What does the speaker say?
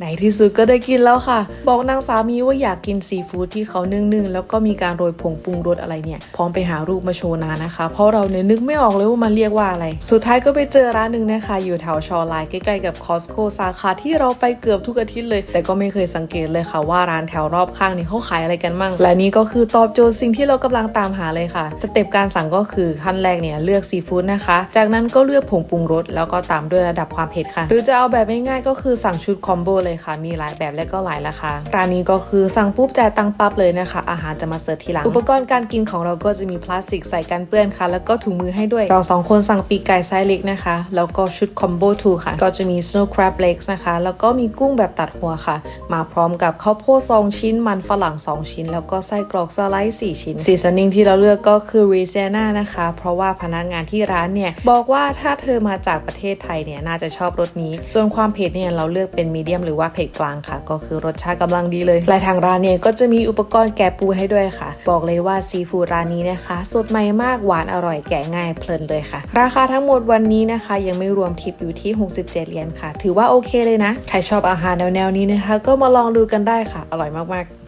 ในที่สุดก็ได้กินแล้วค่ะ บอกนางสามีว่าอยากกินซีฟู้ดที่เขานึ่งๆ แล้วก็มีการโรยผงปรุงรสอะไรเนี่ย พร้อมไปหารูปมาโชว์นานะคะ เพราะเราเนี่ยนึกไม่ออกเลยว่ามันเรียกว่าอะไร สุดท้ายก็ไปเจอร้านหนึ่งนะคะ อยู่แถวชอไลน์ใกล้ๆกับคอสโคสาขาที่เราไปเกือบทุกอาทิตย์เลย แต่ก็ไม่เคยสังเกตเลยค่ะว่าร้านแถวรอบข้างนี่เขาขายอะไรกันมั่ง และนี่ก็คือตอบโจทย์สิ่งที่เรากำลังตามหาเลยค่ะ สเต็ปการสั่งก็คือขั้นแรกเนี่ยเลือกซีฟู้ดนะคะ จากนั้นก็เลือกผงปรุงรสแล้วก็ตามด้วยระดับความเผ็ดค่ะ หรือจะเอาแบบง่ายๆก็คือสั่งชุดคอมโบเลยค่ะ มีหลายแบบและก็หลายราคา ร้านนี้ก็คือสั่งปุ๊บจ่ายตังปั๊บเลยนะคะ อาหารจะมาเสิร์ฟทีหลัง อุปกรณ์การกินของเราก็จะมีพลาสติกใส่กันเปื้อนค่ะ แล้วก็ถุงมือให้ด้วย เราสองคนสั่งปีกไก่ไซส์เล็กนะคะ แล้วก็ชุดคอมโบทูค่ะ ก็จะมี snow crab legs นะคะ แล้วก็มีกุ้งแบบตัดหัวค่ะ มาพร้อมกับข้าวโพดสองชิ้น มันฝรั่งสองชิ้น แล้วก็ไส้กรอกสไลด์สี่ชิ้นซีซันนิ่งที่เราเลือกก็คือรีเซน่านะคะ เพราะว่าพนักงานที่ร้านเนี่ยบอกว่าถ้าเธอมาจากประเทศไทยเนี่ยน่าจะชอบรสนี้ ส่วนความเผ็ดเนี่ยเราเลือกเป็นมีเดียมหรือว่าเผ็ดกลางค่ะ ก็คือรสชาติกำลังดีเลย และทางร้านเนี่ยก็จะมีอุปกรณ์แกะปูให้ด้วยค่ะ บอกเลยว่าซีฟู้ดร้านนี้นะคะ สดใหม่มากหวานอร่อยแกะง่ายเพลินเลยค่ะ ราคาทั้งหมดวันนี้นะคะ ยังไม่รวมทิปอยู่ที่ 67 เหรียญค่ะ ถือว่าโอเคเลยนะ ใครชอบอาหารแนวๆนี้นะคะ ก็มาลองดูกันได้ค่ะ อร่อยมากๆ